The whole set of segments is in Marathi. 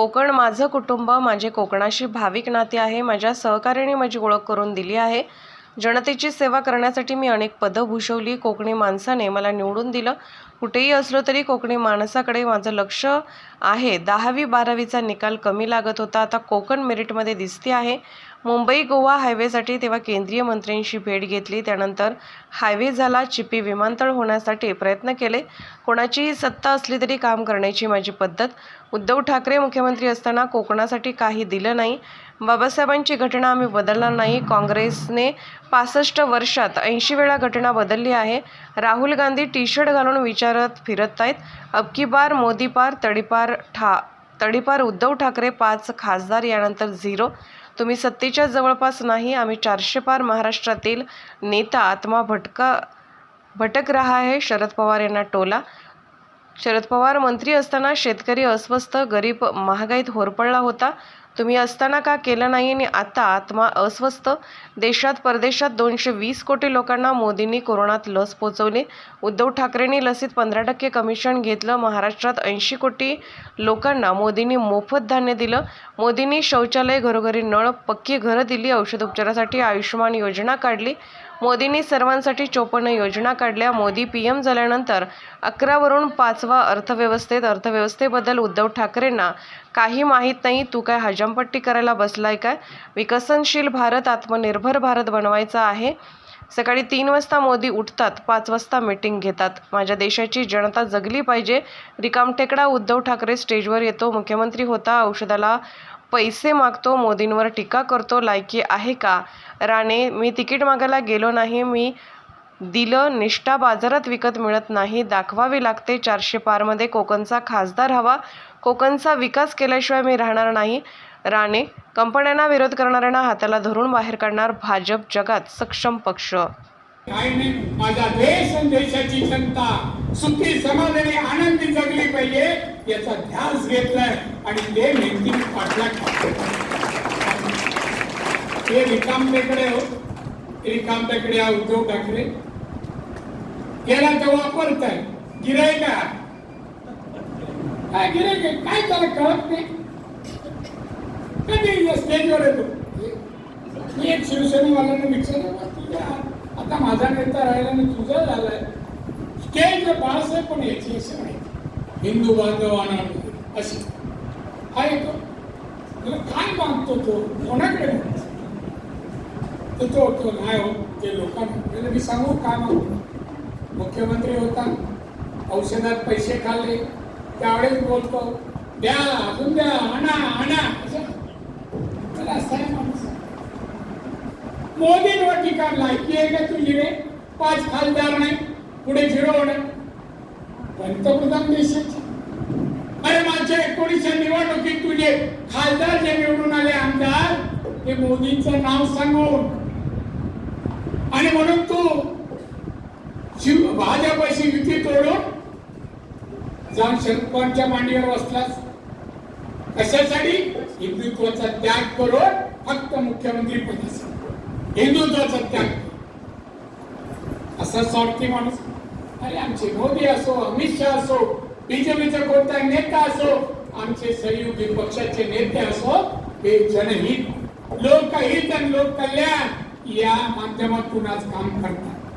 कोकण माझं कुटुंब माझे कोकणाशी भाविक नाते आहे माझ्या सहकार्याने माझी ओळख करून दिली आहे. जनतेची सेवा करण्यासाठी मी अनेक पदं भूषवली कोकणी माणसाने मला निवडून दिलं. कुठेही असलो तरी कोकणी माणसाकडे माझं लक्ष आहे. दहावी बारावीचा निकाल कमी लागत होता. आता कोकण मेरिटमध्ये दिसते आहे. मुंबई गोवा हायवेसाठी तेव्हा केंद्रीय मंत्र्यांशी भेट घेतली. त्यानंतर हायवे झाला चिपी विमानतळ होण्यासाठी प्रयत्न केले. कोणाचीही सत्ता असली तरी काम करण्याची माझी पद्धत. उद्धव ठाकरे मुख्यमंत्री असताना कोकणासाठी काही दिलं नाही. बाबासाहेबांची घटना आम्ही बदलणार नाही. काँग्रेसने पासष्ट वर्षात ऐंशी वेळा घटना बदलली आहे. राहुल गांधी टी शर्ट घालून विचारत फिरत आहेत. अबकी बार मोदी पार तडीपार ठा तडीपार उद्धव ठाकरे पाच खासदार यानंतर झिरो. तुम्ही सत्तेच्या जवळपास नाही आम्ही चारशे पार महाराष्ट्रातील नेता आत्मा भटका भटक रहा है शरद पवार यांना टोला. शरद पवार मंत्री असताना शेतकरी अस्वस्थ गरीब महागाईत होरपळला होता. तुम्ही असताना का केलं नाही आणि आता आत्मा अस्वस्थ? देशात परदेशात दोनशे वीस कोटी लोकांना मोदींनी कोरोनात लस पोचवली. उद्धव ठाकरेंनी लसीत पंधरा टक्के कमिशन घेतलं. महाराष्ट्रात ऐंशी कोटी लोकांना मोदींनी मोफत धान्य दिलं. मोदींनी शौचालय घरोघरी नळ पक्की घरं दिली. औषधोपचारासाठी आयुष्यमान योजना काढली. मोदींनी सर्वांसाठी चोपन्न योजना काढल्या. मोदी पी एम झाल्यानंतर अकरावरून पाचवा अर्थव्यवस्थेत अर्थव्यवस्थेबद्दल उद्धव ठाकरेंना काही माहीत नाही तू काय हजामपट्टी करायला बसलाय काय? विकसनशील भारत आत्मनिर्भर भारत बनवायचा आहे. सकाळी तीन वाजता मोदी उठतात पाच वाजता मीटिंग घेतात. माझ्या देशाची जनता जगली पाहिजे. रिकामटेकडा उद्धव ठाकरे स्टेजवर येतो. मुख्यमंत्री होता औषधाला पैसे मागतो मोदींवर टीका करतो. लायकी आहे का? राणे मी तिकीट मागायला गेलो नाही. मी दिलं निष्ठा बाजारात विकत मिळत नाही दाखवावी लागते चारशे पारमध्ये कोकणचा खासदार हवा कोकणचा विकास केल्याशिवाय मी राहणार नाही. राणे कंपन्यांना विरोध करणाऱ्यांना हाताला धरून बाहेर काढणार भाजप जगात सक्षम पक्ष. काही नाही माझा देश आणि देशाची जनता सुखी समाधानी आनंदी जगली पाहिजे याचा ध्यास घेतलाय आणि ते नेमकी पाठलाग हे रिकामटेकडे हो रिकामटेकडे हा उद्धव ठाकरे. केला तर वापरताय. गिराय का काय गिराय काय त्याला कळत नाही? कधी स्टेजवर येतो? मी एक शिवसेनेवाल्याने विचारलं आता माझा नेता राहिला आणि तुझा झालाय. स्टेज बाळासाहेब पण याची असं माहिती हिंदू बांधवांना अशी हा येतो. तुला काय मागतो तो? कोणाकडे मागतो तो तो नाही हो ते लोकांना. मी सांगू काय मागतो मुख्यमंत्री होता औषधात पैसे खाल्ले त्यावेळेस बोलतो द्या अजून द्या आणा आणा. असं. मला असं आहे माणूस. मोदींवर लायकी आहे का तुझी रे? पाच खासदार नाही पुढे झिरो होणार. पंतप्रधान देशाचे. अरे मागच्या एकोणीसच्या निवडणुकीत तुझे खासदार जे निवडून आले आमदार ते मोदींचं नाव सांगून. आणि म्हणून तू शिव भाजपाशी युती तोडून जाऊन शरद पवारच्या मांडीवर बसलास. कशासाठी? हिंदुत्वाचा त्याग करून फक्त मुख्यमंत्री पदासाठी. हिंदुत्वाचा त्याग असा स्वार्थी माणूस. अरे आमचे मोदी असो अमित शहा असो बीजेपीचा कोणता नेता असो आमचे सहयोगी पक्षाचे नेते असो हे जनहित लोकहित आणि लोक कल्याण या माध्यमातून आज काम करतात.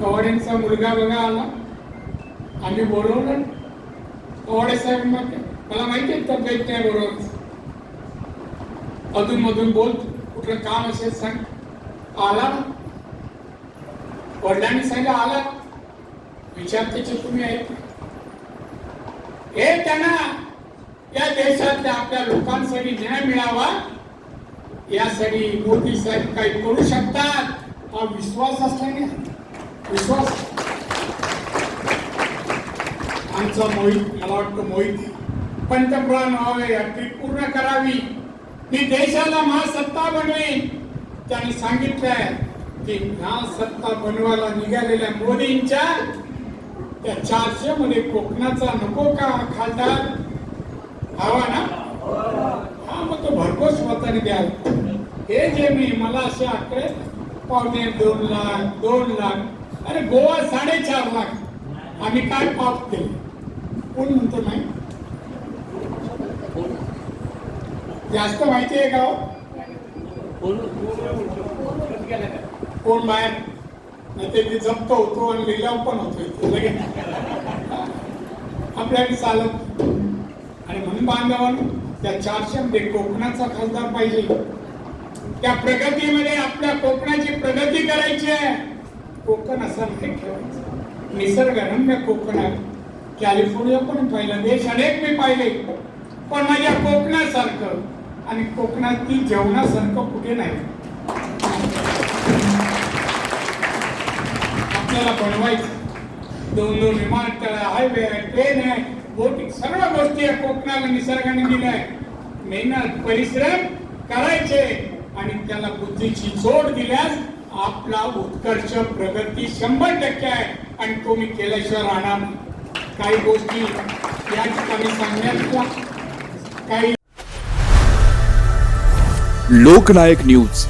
कवाड्यांचा मुलगा बघा आला. आम्ही बोलवलं. कवाडे साहेब मग मला माहिती आहे तब्येत नाही बरोबर अधून मधून बोल कुठलं काम असेल सांग. आला ना. वडिलांनी सांगितलं आला. विचार त्याचे तुम्ही आहेत हे त्यांना या देशातल्या आपल्या लोकांसाठी न्याय मिळावा यासाठी मोदी साहेब काही करू शकतात हा विश्वास असल्याने विश्वास. आमचा मोहित मला वाटतं मोहित पंतप्रधान व्हावे यात्री पूर्ण करावी. मी देशाला महासत्ता बनवेन. त्यांनी सांगितलंय की महासत्ता बनवायला निघालेल्या मोदींच्या त्या चारशे मध्ये कोकणाचा नको का खासदार? हवा ना? हा मग तो भरघोस मताने द्याल. हे जे मी मला असे आकडे पावणे दोन लाख दोन लाख अरे गोवा साडेचार लाख. आम्ही काय पाप केले? कोण म्हणतो नाही? जास्त माहिती आहे का हो? कोण बाहेर? नाही ते मी जप्त होतो आणि लिलाव पण होतो लगेच. आपल्याकडे चालत. आणि म्हणून बांधवांनो त्या चारशे मध्ये कोकणाचा खासदार पाहिजे. त्या प्रगतीमध्ये आपल्या कोकणाची प्रगती करायची आहे. कोकण असं नाही ठेवायचं निसर्गरम्य कोकण कॅलिफोर्निया पण पाहिलं देश अनेक मी पाहिले. पण माझ्या कोकणासारखं आणि कोकणातील जेवणासारखं कुठे नाही. आपल्याला बनवायचं. दोन दोन विमानतळ हायवे आहे ट्रेन आहे. बोटिंग सर्व गोष्टी आहे कोकणाला निसर्गाने दिलाय मेहनत परिश्रम करायचे आणि त्याला बुद्धीची जोड दिल्यास आपला उत्कर्ष प्रगती शंभर टक्के आहे. आणि तो मी केल्याशिवाय राहणार काही गोष्टी या ठिकाणी सांगण्यात काही लोकनायक न्यूज.